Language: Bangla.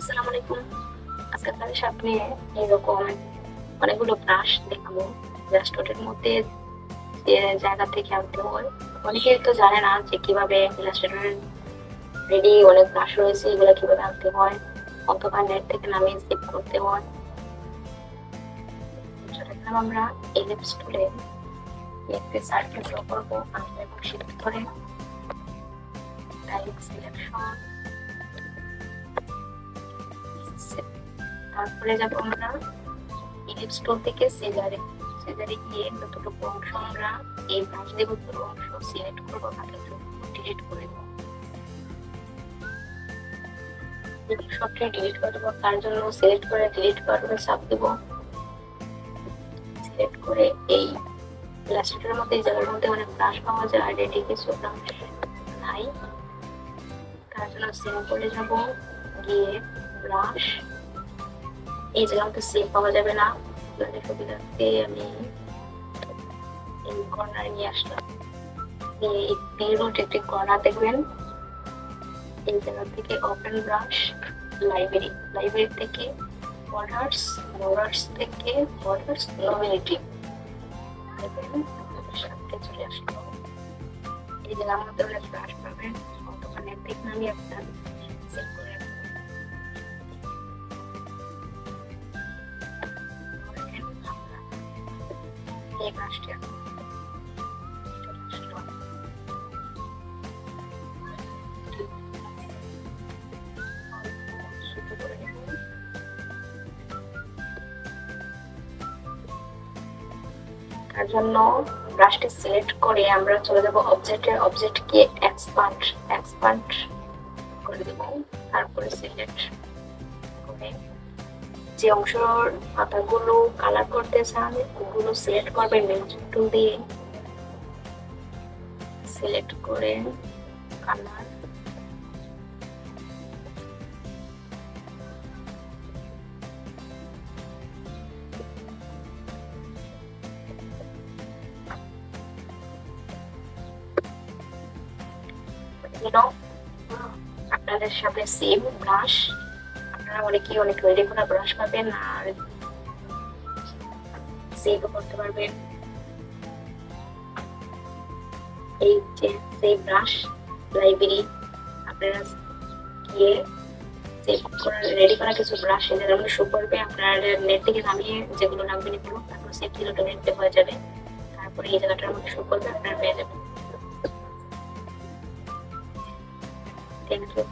আসসালামু আলাইকুম। আজকে আপনাদের সামনে এরকম অনেকগুলো ব্রাশ দেখাবো। ইলাস্ট্রেটের মধ্যে যে জায়গা থেকে আনতে হয়। অনেকেই তো জানে না যে কীভাবে ইলাস্ট্রেটরের রেডি অনেক ব্রাশ রয়েছে, এগুলো কীভাবে আনতে হয়, অথবা নেট থেকে নামিয়ে সেভ করতে হয়। আমরা এলিপস টুলে একটি সার্কেল ড্র করব আমরা এবং শিফট ধরে ডাইরেক্ট সিলেকশন তারপরে যাব আমরা থেকে সিজারে সিজারে গিয়ে যতটুকু অংশ আমরা এই ব্রাশ অংশ সিলেক্ট করব ডিলিট করে দেবো। ডিলিট করে দেবো, তার জন্য সিলেক্ট করে ডিলিট চাপ দেবো। সিলেক্ট করে এই ইলাস্ট্রেটরের মধ্যে, এই জায়গার মধ্যে অনেক ব্রাশ পাওয়া যায়, আর কিছু নাই তার জন্য সিম্পলে যাব, গিয়ে ব্রাশ এই জায়গাতে সেভ পাওয়া যাবে না। আপনাদের সুবিধার্থে আমি এই কর্নার নিয়ে আসলাম। এই তীরুট একটি কর্নার দেখবেন। এই জায়গা থেকে ওপেন ব্রাশ লাইব্রেরি লাইব্রেরি থেকে বর্ডার্স বর্ডার্স থেকে বর্ডার্স নোবিলিটি সাথে চলে আসলো। এই মধ্যে অনেক ব্রাশ পাবেন। অতখানে দেখুন আমি একটা সেভ করে তার জন্য ব্রাশটি সিলেক্ট করে আমরা চলে যাব অবজেক্টে অবজেক্ট কে এক্সপান্ড এক্সপান্ড করে দেব। তারপরে সিলেক্ট করে যে অংশের পাতাগুলো কালার করতে চান, ওগুলো সিলেক্ট করবেন মিউজিক টুল দিয়ে। সিলেক্ট করে কালার আপনাদের সামনে সেম ব্রাশ আপনারা অনেকেই অনেক রেডি করা ব্রাশ পাবেন আর সেভ করতে পারবেন। এই যে সেভ ব্রাশ লাইব্রেরি আপনারা গিয়ে সেভ করা রেডি করা কিছু ব্রাশ এদের মধ্যে শো করবে। আপনার নেট থেকে নামিয়ে যেগুলো লাগবে এগুলো তারপর সেভ দিলে অটোমেটিক হয়ে যাবে। তারপরে এই জায়গাটার মধ্যে শো করবে, আপনারা পেয়ে যাবেন। Thank you